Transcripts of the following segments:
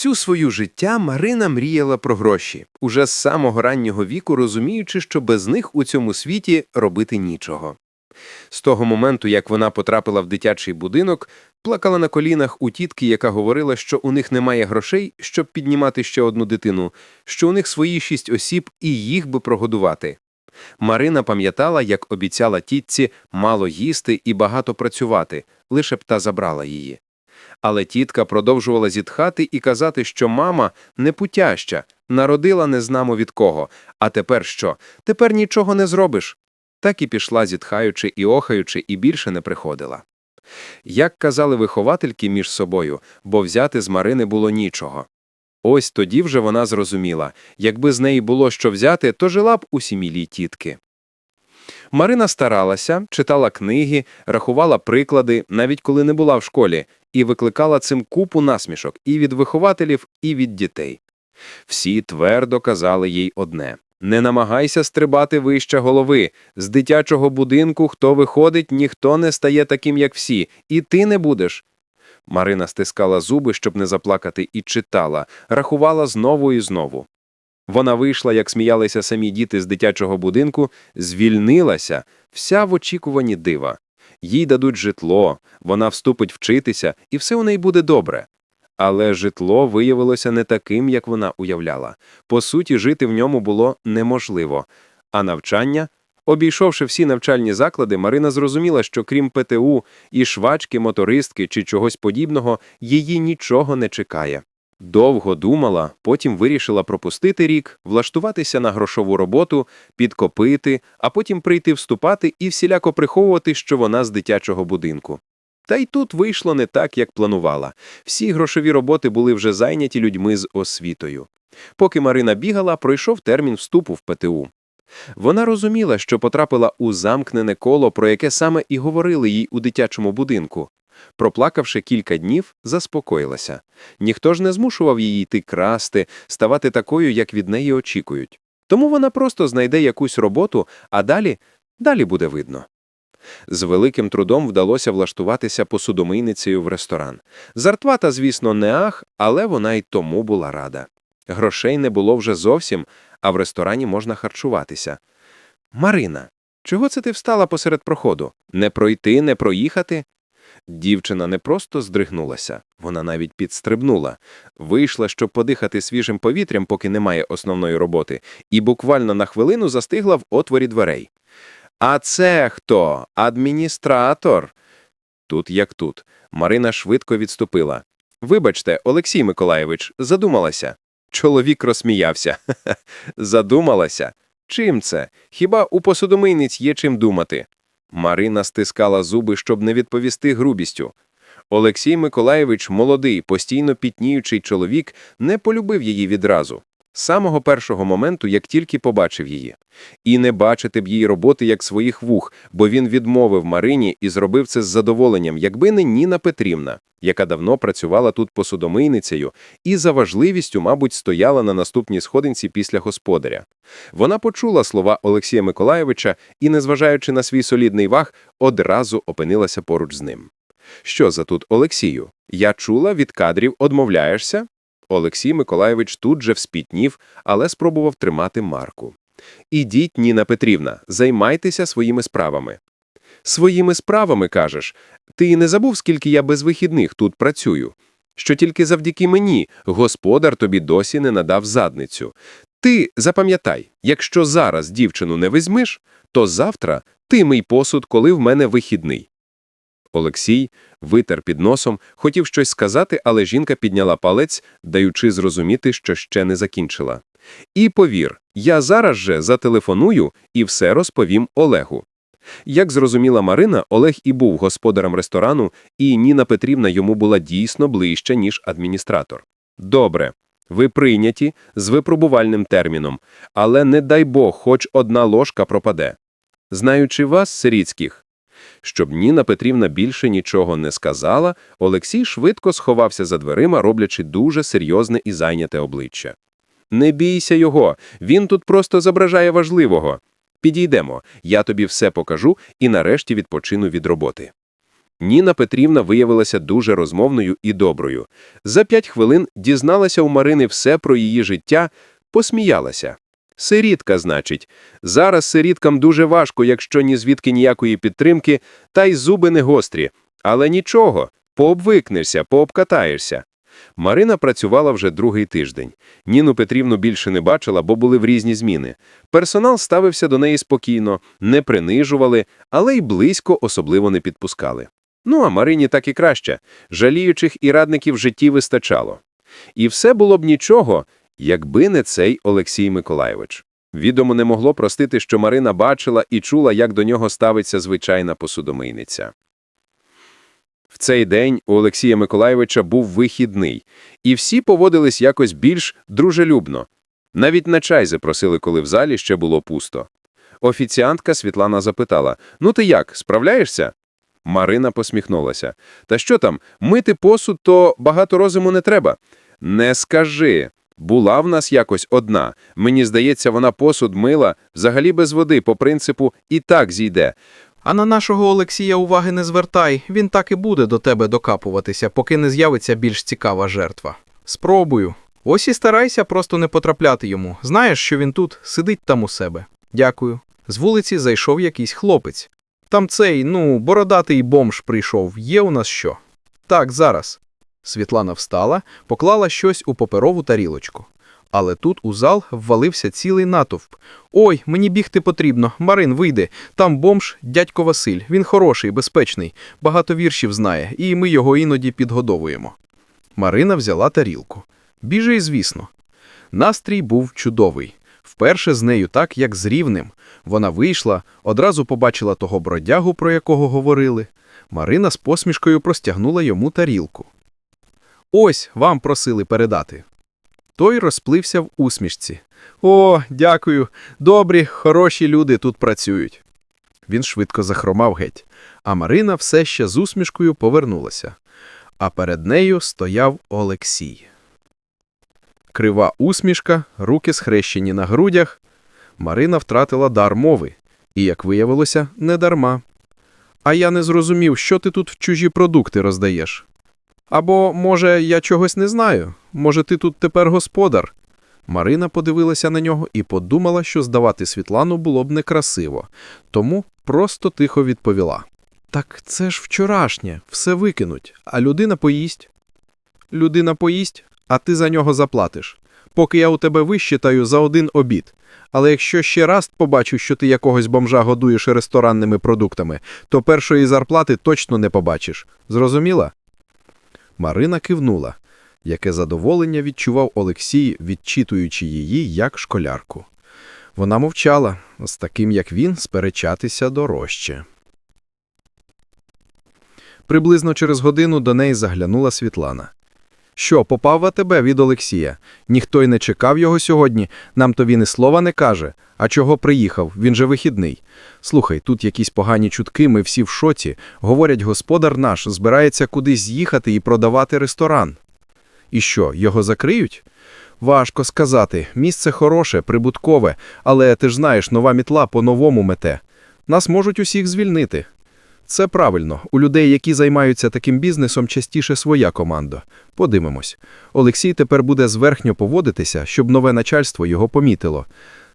Всю свою життя Марина мріяла про гроші, уже з самого раннього віку розуміючи, що без них у цьому світі робити нічого. З того моменту, як вона потрапила в дитячий будинок, плакала на колінах у тітки, яка говорила, що у них немає грошей, щоб піднімати ще одну дитину, що у них свої шість осіб і їх би прогодувати. Марина пам'ятала, як обіцяла тітці мало їсти і багато працювати, лише б та забрала її. Але тітка продовжувала зітхати і казати, що мама непутяща, народила незнамо від кого. А тепер що? Тепер нічого не зробиш. Так і пішла, зітхаючи і охаючи, і більше не приходила. Як казали виховательки між собою, бо взяти з Марини було нічого. Ось тоді вже вона зрозуміла, якби з неї було що взяти, то жила б у сім'ї тітки. Марина старалася, читала книги, рахувала приклади, навіть коли не була в школі, і викликала цим купу насмішок і від вихователів, і від дітей. Всі твердо казали їй одне не намагайся стрибати вище голови. З дитячого будинку, хто виходить, ніхто не стає таким, як всі, і ти не будеш. Марина стискала зуби, щоб не заплакати, і читала, рахувала знову і знову. Вона вийшла, як сміялися самі діти з дитячого будинку, звільнилася, вся в очікуванні дива. Їй дадуть житло, вона вступить вчитися, і все у неї буде добре. Але житло виявилося не таким, як вона уявляла. По суті, жити в ньому було неможливо. А навчання, обійшовши всі навчальні заклади, Марина зрозуміла, що крім ПТУ і швачки, мотористки чи чогось подібного, її нічого не чекає. Довго думала, потім вирішила пропустити рік, влаштуватися на грошову роботу, підкопити, а потім прийти вступати і всіляко приховувати, що вона з дитячого будинку. Та й тут вийшло не так, як планувала. Всі грошові роботи були вже зайняті людьми з освітою. Поки Марина бігала, пройшов термін вступу в ПТУ. Вона розуміла, що потрапила у замкнене коло, про яке саме і говорили їй у дитячому будинку. Проплакавши кілька днів, заспокоїлася. Ніхто ж не змушував її йти красти, ставати такою, як від неї очікують. Тому вона просто знайде якусь роботу, а далі, далі буде видно. З великим трудом вдалося влаштуватися посудомийницею в ресторан. Зарплата, звісно, не ах, але вона й тому була рада. Грошей не було вже зовсім, а в ресторані можна харчуватися. Марина, чого це ти встала посеред проходу? Не пройти, не проїхати? Дівчина не просто здригнулася, вона навіть підстрибнула, вийшла, щоб подихати свіжим повітрям, поки немає основної роботи, і буквально на хвилину застигла в отворі дверей. А це хто? Адміністратор? Тут як тут. Марина швидко відступила. Вибачте, Олексій Миколаєвич, задумалася. Чоловік розсміявся. Задумалася. Чим це? Хіба у посудомийниць є чим думати? Марина стискала зуби, щоб не відповісти грубістю. Олексій Миколаєвич, молодий, постійно пітніючий чоловік, не полюбив її відразу. З самого першого моменту, як тільки побачив її. І не бачити б її роботи як своїх вух, бо він відмовив Марині і зробив це з задоволенням, якби не Ніна Петрівна, яка давно працювала тут посудомийницею і за важливістю, мабуть, стояла на наступній сходинці після господаря. Вона почула слова Олексія Миколаєвича і, незважаючи на свій солідний ваг, одразу опинилася поруч з ним. Що за тут, Олексію? Я чула, від кадрів одмовляєшся? Олексій Миколаєвич тут же вспітнів, але спробував тримати марку. Ідіть, Ніна Петрівна, займайтеся своїми справами. Своїми справами, кажеш, ти і не забув, скільки я без вихідних тут працюю. Що тільки завдяки мені господар тобі досі не надав задницю. Ти запам'ятай, якщо зараз дівчину не візьмеш, то завтра ти мий посуд, коли в мене вихідний. Олексій витер під носом, хотів щось сказати, але жінка підняла палець, даючи зрозуміти, що ще не закінчила. І повір, я зараз же зателефоную і все розповім Олегу. Як зрозуміла Марина, Олег і був господарем ресторану, і Ніна Петрівна йому була дійсно ближча, ніж адміністратор. Добре, ви прийняті з випробувальним терміном, але не дай Бог, хоч одна ложка пропаде. Знаючи вас, Сиріцьких, щоб Ніна Петрівна більше нічого не сказала, Олексій швидко сховався за дверима, роблячи дуже серйозне і зайняте обличчя. Не бійся його, він тут просто зображає важливого. Підійдемо, я тобі все покажу і нарешті відпочину від роботи. Ніна Петрівна виявилася дуже розмовною і доброю. За п'ять хвилин дізналася у Марини все про її життя, посміялася. Сирітка, значить. Зараз сиріткам дуже важко, якщо ні звідки ніякої підтримки, та й зуби не гострі. Але нічого, пообвикнешся, пообкатаєшся. Марина працювала вже другий тиждень. Ніну Петрівну більше не бачила, бо були в різні зміни. Персонал ставився до неї спокійно, не принижували, але й близько особливо не підпускали. Ну, а Марині так і краще. Жаліючих і радників в житті вистачало. І все було б нічого, якби не цей Олексій Миколайович. Відомо не могло простити, що Марина бачила і чула, як до нього ставиться звичайна посудомийниця. В цей день у Олексія Миколайовича був вихідний, і всі поводились якось більш дружелюбно. Навіть на чай запросили, коли в залі ще було пусто. Офіціантка Світлана запитала, «Ну ти як, справляєшся?» Марина посміхнулася. «Та що там, мити посуд, то багато розуму не треба». «Не скажи. Була в нас якось одна. Мені здається, вона посуд мила, взагалі без води, по принципу «і так зійде». А на нашого Олексія уваги не звертай, він так і буде до тебе докапуватися, поки не з'явиться більш цікава жертва. Спробую. Ось і старайся просто не потрапляти йому. Знаєш, що він тут сидить там у себе. Дякую. З вулиці зайшов якийсь хлопець. Там цей, ну, бородатий бомж прийшов. Є у нас що? Так, зараз. Світлана встала, поклала щось у паперову тарілочку. Але тут у зал ввалився цілий натовп. Ой, мені бігти потрібно. Марин, вийди. Там бомж, дядько Василь. Він хороший, безпечний, багато віршів знає, і ми його іноді підгодовуємо. Марина взяла тарілку. Біже й звісно. Настрій був чудовий. Вперше з нею так, як з рівним. Вона вийшла, одразу побачила того бродягу, про якого говорили. Марина з посмішкою простягнула йому тарілку. Ось вам просили передати. Той розплився в усмішці. О, дякую. Добрі, хороші люди тут працюють. Він швидко захромав геть, а Марина все ще з усмішкою повернулася. А перед нею стояв Олексій. Крива усмішка, руки схрещені на грудях. Марина втратила дар мови. І, як виявилося, не дарма. А я не зрозумів, що ти тут в чужі продукти роздаєш. Або, може, я чогось не знаю? Може, ти тут тепер господар? Марина подивилася на нього і подумала, що здавати Світлану було б некрасиво, тому просто тихо відповіла. Так це ж вчорашнє, все викинуть, а людина поїсть. Людина поїсть, а ти за нього заплатиш. Поки я у тебе вищитаю за один обід. Але якщо ще раз побачу, що ти якогось бомжа годуєш ресторанними продуктами, то першої зарплати точно не побачиш. Зрозуміла? Марина кивнула. Яке задоволення відчував Олексій, відчитуючи її як школярку. Вона мовчала, з таким, як він, сперечатися дорожче. Приблизно через годину до неї заглянула Світлана. Що, попав в АТБ від Олексія? Ніхто й не чекав його сьогодні, нам то він і слова не каже. А чого приїхав? Він же вихідний. Слухай, тут якісь погані чутки, ми всі в шоці. Говорять, господар наш збирається кудись їхати і продавати ресторан. І що, його закриють? Важко сказати. Місце хороше, прибуткове, але ти ж знаєш, нова мітла по-новому мете. Нас можуть усіх звільнити. Це правильно. У людей, які займаються таким бізнесом, частіше своя команда. Подивимось. Олексій тепер буде зверхньо поводитися, щоб нове начальство його помітило.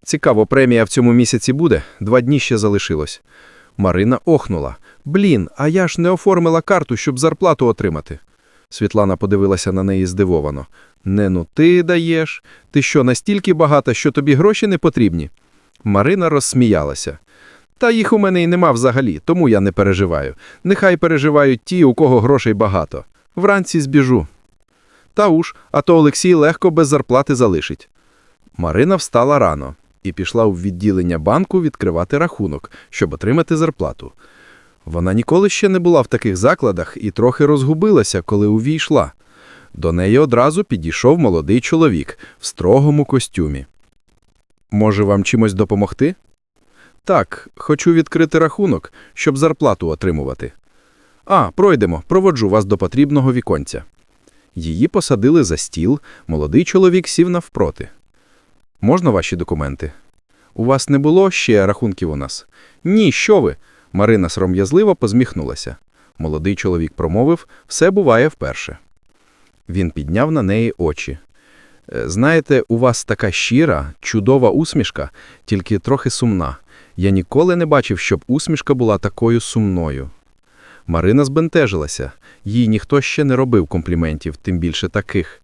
Цікаво, премія в цьому місяці буде, два дні ще залишилось. Марина охнула. Блін, а я ж не оформила карту, щоб зарплату отримати. Світлана подивилася на неї здивовано. Не ну ти даєш. Ти що, настільки багата, що тобі гроші не потрібні? Марина розсміялася. Та їх у мене й нема взагалі, тому я не переживаю. Нехай переживають ті, у кого грошей багато. Вранці збіжу. Та уж, а то Олексій легко без зарплати залишить. Марина встала рано і пішла у відділення банку відкривати рахунок, щоб отримати зарплату. Вона ніколи ще не була в таких закладах і трохи розгубилася, коли увійшла. До неї одразу підійшов молодий чоловік в строгому костюмі. Може, вам чимось допомогти? Так, хочу відкрити рахунок, щоб зарплату отримувати. А, пройдемо, проводжу вас до потрібного віконця. Її посадили за стіл, молодий чоловік сів навпроти. Можна ваші документи? У вас не було ще рахунків у нас? Ні, що ви? Марина сором'язливо позміхнулася. Молодий чоловік промовив, все буває вперше. Він підняв на неї очі. «Е, Знаєте, у вас така щира, чудова усмішка, тільки трохи сумна. Я ніколи не бачив, щоб усмішка була такою сумною. Марина збентежилася. Їй ніхто ще не робив компліментів, тим більше таких.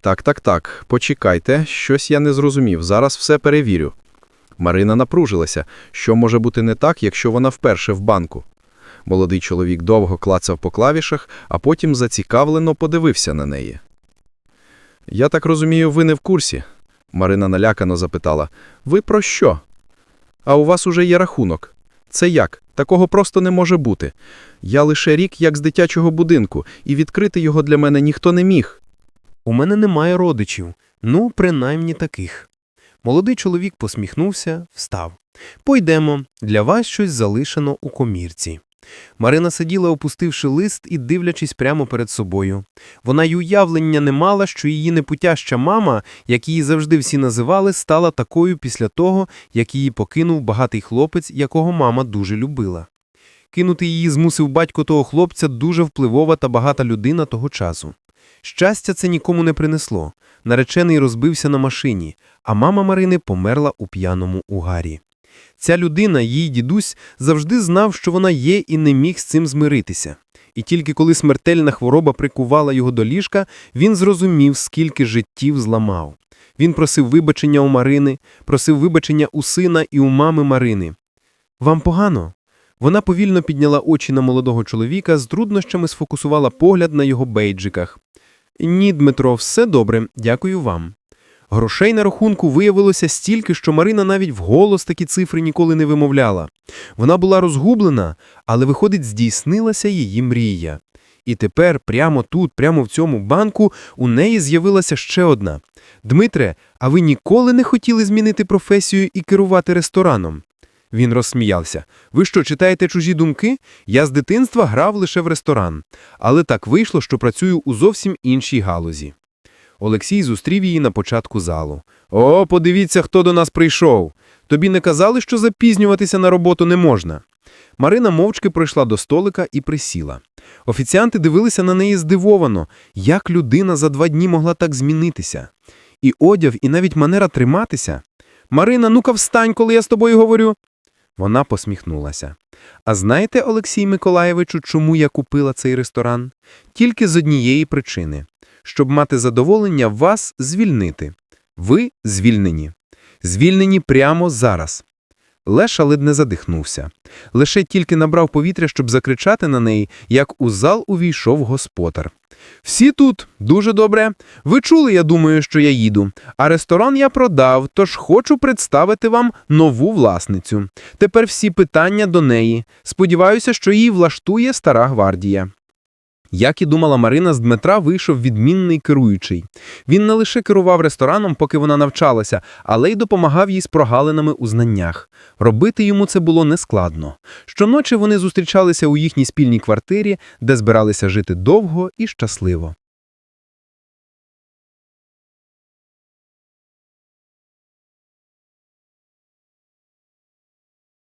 Так, так, так, почекайте, щось я не зрозумів, зараз все перевірю. Марина напружилася, що може бути не так, якщо вона вперше в банку. Молодий чоловік довго клацав по клавішах, а потім зацікавлено подивився на неї. Я так розумію, ви не в курсі? Марина налякано запитала. Ви про що? А у вас уже є рахунок. Це як? Такого просто не може бути. Я лише рік як з дитячого будинку, і відкрити його для мене ніхто не міг. У мене немає родичів, ну, принаймні таких. Молодий чоловік посміхнувся, встав. Пойдемо, для вас щось залишено у комірці. Марина сиділа, опустивши лист і дивлячись прямо перед собою. Вона й уявлення не мала, що її непутяща мама, як її завжди всі називали, стала такою після того, як її покинув багатий хлопець, якого мама дуже любила. Кинути її змусив батько того хлопця дуже впливова та багата людина того часу. Щастя це нікому не принесло. Наречений розбився на машині, а мама Марини померла у п'яному угарі. Ця людина, її дідусь, завжди знав, що вона є і не міг з цим змиритися. І тільки коли смертельна хвороба прикувала його до ліжка, він зрозумів, скільки життів зламав. Він просив вибачення у Марини, просив вибачення у сина і у мами Марини. Вам погано? Вона повільно підняла очі на молодого чоловіка, з труднощами сфокусувала погляд на його бейджиках. Ні, Дмитро, все добре, дякую вам. Грошей на рахунку виявилося стільки, що Марина навіть вголос такі цифри ніколи не вимовляла. Вона була розгублена, але, виходить, здійснилася її мрія. І тепер, прямо тут, прямо в цьому банку, у неї з'явилася ще одна. Дмитре, а ви ніколи не хотіли змінити професію і керувати рестораном? Він розсміявся. Ви що, читаєте чужі думки? Я з дитинства грав лише в ресторан. Але так вийшло, що працюю у зовсім іншій галузі. Олексій зустрів її на початку залу. О, подивіться, хто до нас прийшов. Тобі не казали, що запізнюватися на роботу не можна. Марина мовчки пройшла до столика і присіла. Офіціанти дивилися на неї здивовано, як людина за два дні могла так змінитися. І одяг, і навіть манера триматися. Марина, ну-ка встань, коли я з тобою говорю. Вона посміхнулася. А знаєте, Олексій Миколаєвичу, чому я купила цей ресторан? Тільки з однієї причини щоб мати задоволення вас звільнити. Ви звільнені. Звільнені прямо зараз. Леша ледь не задихнувся. Лише тільки набрав повітря, щоб закричати на неї, як у зал увійшов господар. Всі тут дуже добре. Ви чули, я думаю, що я їду. А ресторан я продав, тож хочу представити вам нову власницю. Тепер всі питання до неї. Сподіваюся, що її влаштує стара гвардія. Як і думала Марина, з Дмитра вийшов відмінний керуючий. Він не лише керував рестораном, поки вона навчалася, але й допомагав їй з прогалинами у знаннях. Робити йому це було нескладно. Щоночі вони зустрічалися у їхній спільній квартирі, де збиралися жити довго і щасливо.